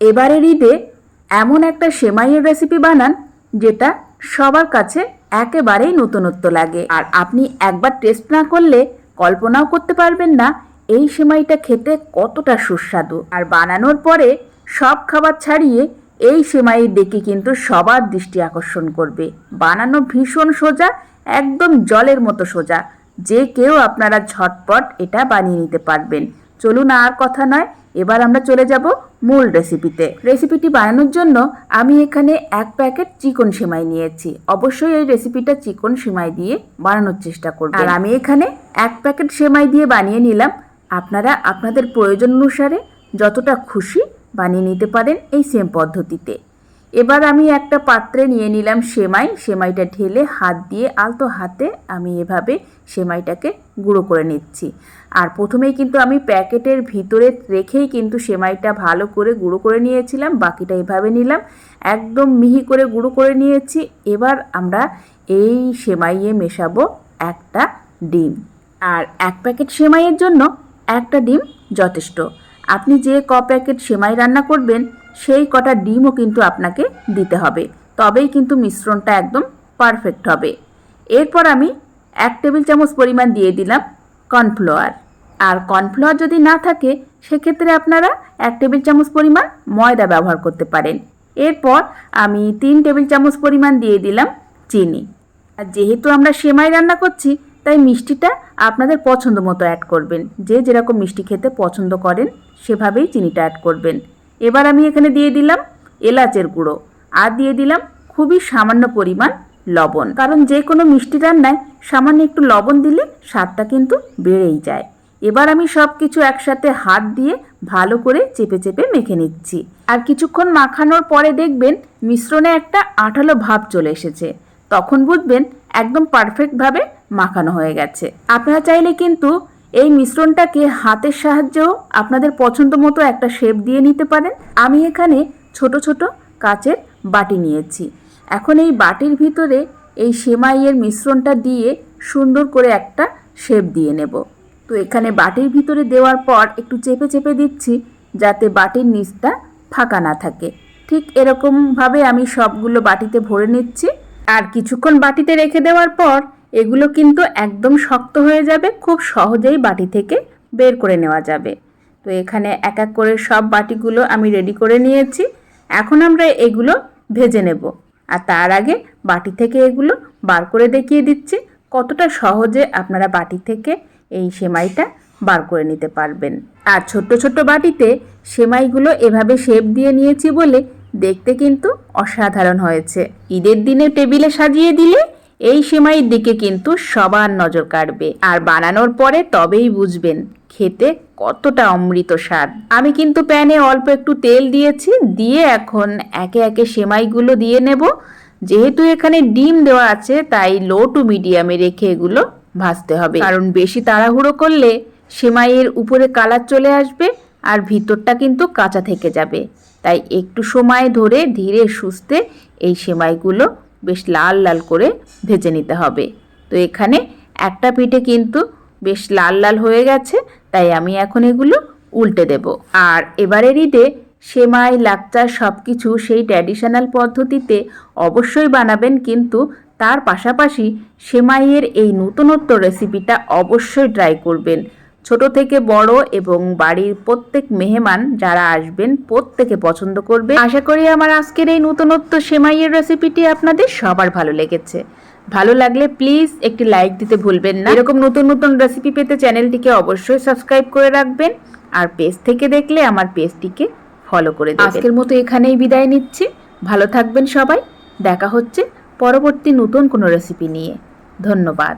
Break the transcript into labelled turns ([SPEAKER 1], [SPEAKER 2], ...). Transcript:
[SPEAKER 1] এবারের ঈদে এমন একটা সেমাইয়ের রেসিপি বানান যেটা সবার কাছে একেবারেই নতুনত্ব লাগে। আর আপনি একবার টেস্ট না করলে কল্পনাও করতে পারবেন না এই সেমাইটা খেতে কতটা সুস্বাদু। আর বানানোর পরে সব খাবার ছাড়িয়ে এই সেমাইয়ের দিকে কিন্তু সবার দৃষ্টি আকর্ষণ করবে। বানানো ভীষণ সোজা, একদম জলের মতো সোজা। যে কেউ আপনারা ঝটপট এটা বানিয়ে নিতে পারবেন। চলুন আর কথা নয়, এবার আমরা চলে যাব মূল রেসিপিতে রেসিপিটি বানানোর জন্য আমি এখানে এক প্যাকেট চিকন সিমাই নিয়েছি। অবশ্যই এই রেসিপিটা চিকন সিমাই দিয়ে বানানোর চেষ্টা করব আর আমি এখানে এক প্যাকেট সেমাই দিয়ে বানিয়ে নিলাম। আপনারা আপনাদের প্রয়োজন অনুসারে যতটা খুশি বানিয়ে নিতে পারেন এই সেম পদ্ধতিতে। এবার আমি একটা পাত্রে নিয়ে নিলাম সেমাই। সেমাইটা ঢেলে হাত দিয়ে, আলতো হাতে আমি এভাবে সেমাইটাকে গুঁড়ো করে নিচ্ছি। আর প্রথমেই কিন্তু আমি প্যাকেটের ভিতরে রেখেই কিন্তু সেমাইটা ভালো করে গুঁড়ো করে নিয়েছিলাম, বাকিটা এভাবে নিলাম। একদম মিহি করে গুঁড়ো করে নিয়েছি। এবার আমরা এই সেমাইয়ে মেশাবো একটা ডিম। আর এক প্যাকেট সেমাইয়ের জন্য একটা ডিম যথেষ্ট। আপনি যে ক প্যাকেট সেমাই রান্না করবেন সেই কটা ডিমও কিন্তু আপনাকে দিতে হবে। তবেই কিন্তু মিশ্রণটা একদম পারফেক্ট হবে। এরপর আমি এক টেবিল চামচ পরিমাণ দিয়ে দিলাম কর্নফ্লাওয়ার আর কর্নফ্লাওয়ার যদি না থাকে, সেক্ষেত্রে আপনারা এক টেবিল চামচ পরিমাণ ময়দা ব্যবহার করতে পারেন। এরপর আমি তিন টেবিল চামচ পরিমাণ দিয়ে দিলাম চিনি। আর যেহেতু আমরা সেমাই রান্না করছি, তাই মিষ্টিটা আপনাদের পছন্দ মতো অ্যাড করবেন। যে যেরকম মিষ্টি খেতে পছন্দ করেন, সেভাবেই চিনিটা অ্যাড করবেন। এবার আমি এখানে দিয়ে দিলাম এলাচের গুঁড়ো। আর দিয়ে দিলাম খুবই সামান্য পরিমাণ লবণ। কারণ যে কোনো মিষ্টি রান্নায় সামান্য একটু লবণ দিলে স্বাদটা কিন্তু বেড়েই যায়। এবার আমি সব কিছু একসাথে হাত দিয়ে ভালো করে চেপে চেপে মেখে নিচ্ছি। আর কিছুক্ষণ মাখানোর পরে দেখবেন মিশ্রণে একটা আঠালো ভাব চলে এসেছে। তখন বুঝবেন একদম পারফেক্টভাবে মাখানো হয়ে গেছে। আপনারা চাইলে কিন্তু এই মিশ্রণটাকে হাতের সাহায্যেও আপনাদের পছন্দ মতো একটা শেপ দিয়ে নিতে পারেন। আমি এখানে ছোট ছোট কাচের বাটি নিয়েছি। এখন এই বাটির ভিতরে এই সেমাইয়ের মিশ্রণটা দিয়ে সুন্দর করে একটা শেপ দিয়ে নেব। তো এখানে বাটির ভিতরে দেওয়ার পর একটু চেপে চেপে দিচ্ছি যাতে বাটির নিচটা ফাঁকা না থাকে। ঠিক এরকমভাবে আমি সবগুলো বাটিতে ভরে নিচ্ছি। আর কিছুক্ষণ বাটিতে রেখে দেওয়ার পর এগুলো কিন্তু একদম শক্ত হয়ে যাবে, খুব সহজেই বাটি থেকে বের করে নেওয়া যাবে। তো এখানে এক এক করে সব বাটিগুলো আমি রেডি করে নিয়েছি। এখন আমরা এগুলো ভেজে নেব। আর তার আগে বাটি থেকে এগুলো বার করে দেখিয়ে দিচ্ছি, কতটা সহজে আপনারা বাটি থেকে এই সেমাইটা বার করে নিতে পারবেন। আর ছোট্ট ছোট্ট বাটিতে সেমাইগুলো এভাবে শেপ দিয়ে নিয়েছি বলে দেখতে কিন্তু অসাধারণ হয়েছে। ঈদের দিনে টেবিলে সাজিয়ে দিলে এই সেমাইয়ের দিকে কিন্তু সবার নজর কাড়বে। আর বানানোর পরে তবেই বুঝবেন খেতে কতটা অমৃত স্বাদ। আমি কিন্তু প্যানে অল্প একটু তেল দিয়েছি, দিয়ে এখন একে একে সেমাইগুলো দিয়ে নেব। যেহেতু এখানে ডিম দেওয়া আছে, তাই লো টু মিডিয়ামে রেখে এগুলো ভাজতে হবে। কারণ বেশি তাড়াহুড়ো করলে সেমাইয়ের উপরে কালার চলে আসবে আর ভিতরটা কিন্তু কাঁচা থেকে যাবে। তাই একটু সময় ধরে ধীরে সুস্থে এই সেমাইগুলো বেশ লাল লাল করে ভেজে নিতে হবে। তো এখানে একটা পিঠে কিন্তু বেশ লাল লাল হয়ে গেছে, তাই আমি এখন এগুলো উল্টে দেব। আর এবারের ঈদে সেমাই লাকচা সব কিছু সেই ট্র্যাডিশনাল পদ্ধতিতে অবশ্যই বানাবেন, কিন্তু তার পাশাপাশি সেমাইয়ের এই নতুনত্ব রেসিপিটা অবশ্যই ট্রাই করবেন। ছোট থেকে বড় এবং বাড়ির প্রত্যেক মেহমান যারা আসবেন প্রত্যেকে পছন্দ করবে। আশা করি আমার আজকের এই নতুনত্ব সেমাইয়ের রেসিপিটি আপনাদের সবার ভালো লেগেছে। ভালো লাগলে প্লিজ একটি লাইক দিতে ভুলবেন না। এরকম নতুন নতুন রেসিপি পেতে চ্যানেলটিকে অবশ্যই সাবস্ক্রাইব করে রাখবেন আর পেজ থেকে দেখলে আমার পেজটিকে ফলো করে দেবেন। আজকের মতো এখানেই বিদায় নিচ্ছি। ভালো থাকবেন সবাই। দেখা হচ্ছে পরবর্তী নতুন কোনো রেসিপি নিয়ে। ধন্যবাদ।